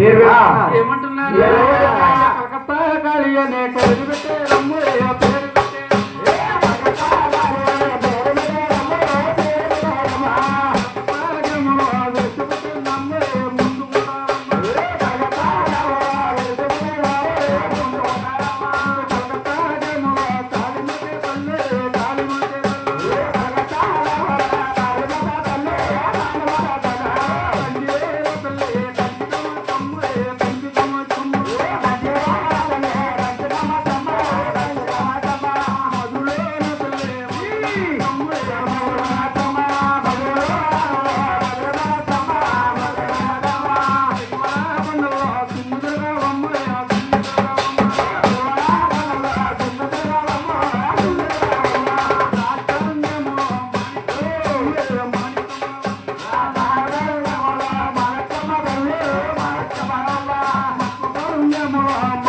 ఏమంటున్నారు? ఏమంటున్నా? కలకత్తా కాళీ అనే పేరు పెట్టే రమ్మయ్య నాయన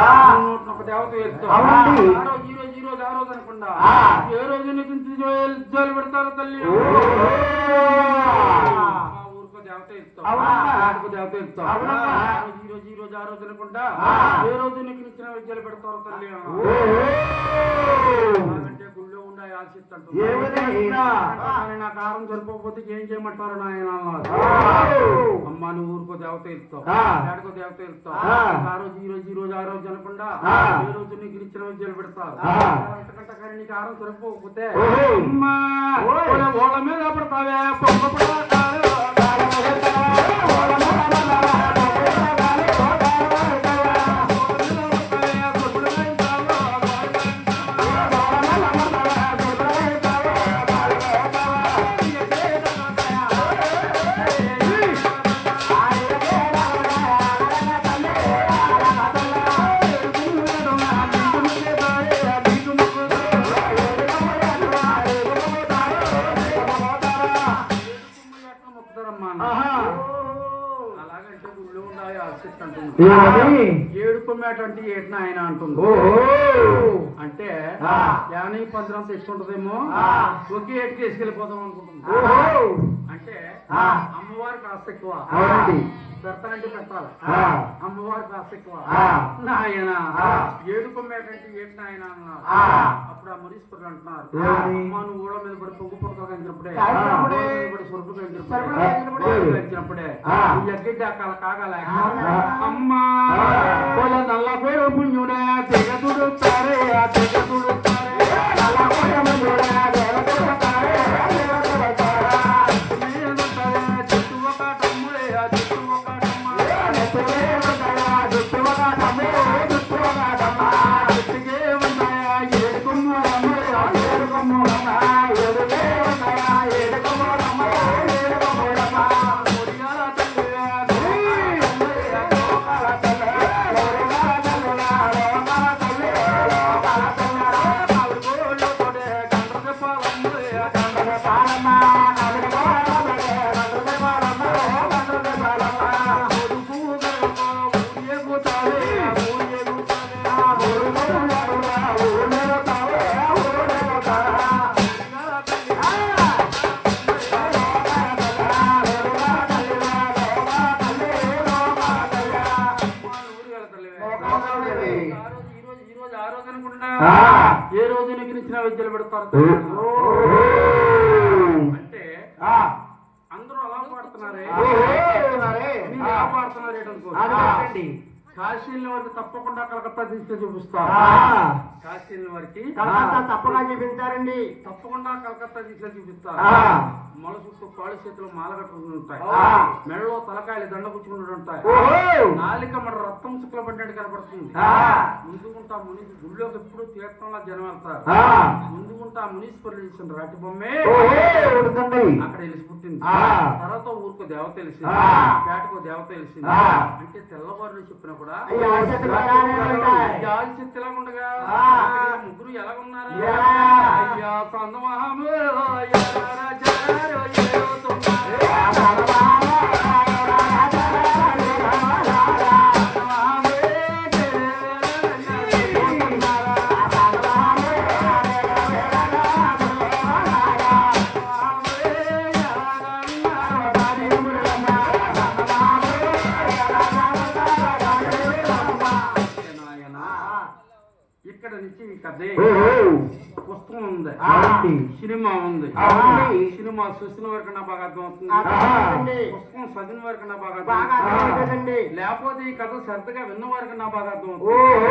ఆ. ఒక దేవత ఎత్తావు. అవునండి. ఆ. రోజు, ఈ రోజు ఈ రోజు ఆ రోజు అనకుండా. ఏ రోజు నీకు జోలు పెడతారో తల్లి? దేవత దేవత రోజు, ఈ రోజు ఈ రోజు ఆ రోజు అనుకుంటా. ఏ రోజు నీకు ఇచ్చిన విద్యలు పెడతారో తల్లి? నా కారం సరిపోకపోతే ఏం చేయమంటారు నాయన. అమ్మ నువ్వు ఊరుకో దేవత ఆ. ఏడుకో దేవత ఇస్తావు ఆ. రోజు ఈ రోజు ఈ రోజు ఆ రోజు ఆ. ఏ రోజు నీకు ఇచ్చిన విద్యలు ఆ. అంతకంటే కానీ ఓయ్. ఓల ఓల మీద పడతావే పడతావే, పడతావే, అలాగంటే గుళ్ళు ఉండాలి ఆసక్తి అంటుంది ఏమని? ఏడుపు మేట అంటే ఏటిన ఆయన అంటుంది. అంటే. యానీ పంద్రం తెచ్చుకుంటదేమో. ఒకే ఏటికి వేసుకెళ్ళిపోదాం అనుకుంటుంది. అంటే. అమ్మవారికి ఆస్తి ఎక్కువ. పెడతానంటే పెట్టాలి. అమ్మవారికి ఆస్తి ఎక్కువ. ఆ. నాయన. ఆ. ఏడుపు మేట అంటే ఏంటి నాయన అన్నారు. అప్పుడు ఆ మురీశ్వరులు అంటున్నారు? అమ్మ నువ్వు ఊళ్ళ మీద పడి పొగ్గు కంచినప్పుడే కంచినప్పుడే. ఎగ్గడ్డి అక్కడ కాగలే. అమ్మా. నల్ల పేరు పుణ్యుడే. తెగ తుడుతారే ఆ ทำให้ ఏ రోజు నిగ్రహించిన విద్యలు పెడతారు. అంటే. అందరూ అలా పాడుతున్నారే పాడుతున్నారు వారికి తప్పకుండా కలకత్తా తీసుకొని చూపిస్తా ఆ. కాశీల వారికి కలకత్తా తప్పగా చూపించారండి తప్పకుండా కలకత్తా తీసుకొని చూపిస్తా ఆ. మొల చుట్టూ కాళ్ళు చేతులు మాల కట్టుకుని ఉంటాయి. మెడలో తలకాయలు దండ ఉంటాయి ఓహో. నాలిక మన రక్తం చుక్కలు పడినట్టు కనపడుతుంది. ముందుకుంటా ముని గుళ్ళోకి ఎప్పుడు తీర్థంలో జనం వెళ్తారు. ముందుకుంటా మునీశ్వరులు ఇచ్చిన రాటి బొమ్మే. అక్కడ వెలిసి పుట్టింది. తర్వాత ఊరుకు దేవత తెలిసింది ఆ. పేటకు దేవత తెలిసింది. అంటే తెల్లవారు చెప్పినా కూడా అయ్యో, ఆశలు బాగానే ఉంటాయి. జాలి చెట్టు ఎలాగుండగా ఆ. ముగ్గురు ఎలాగున్నారా ఎలా? అయ్యా పుస్తకం ఉంది. సినిమా ఉంది అవునండి. సినిమా చూసిన వరకు నా బాగా అర్థం అవుతుంది అవునండి. పుస్తకం చదివిన వరకు నా బాగా. లేకపోతే ఈ కథ శ్రద్ధగా విన్న వరకు నా బాగా అర్థం అవుతుంది ఓహో.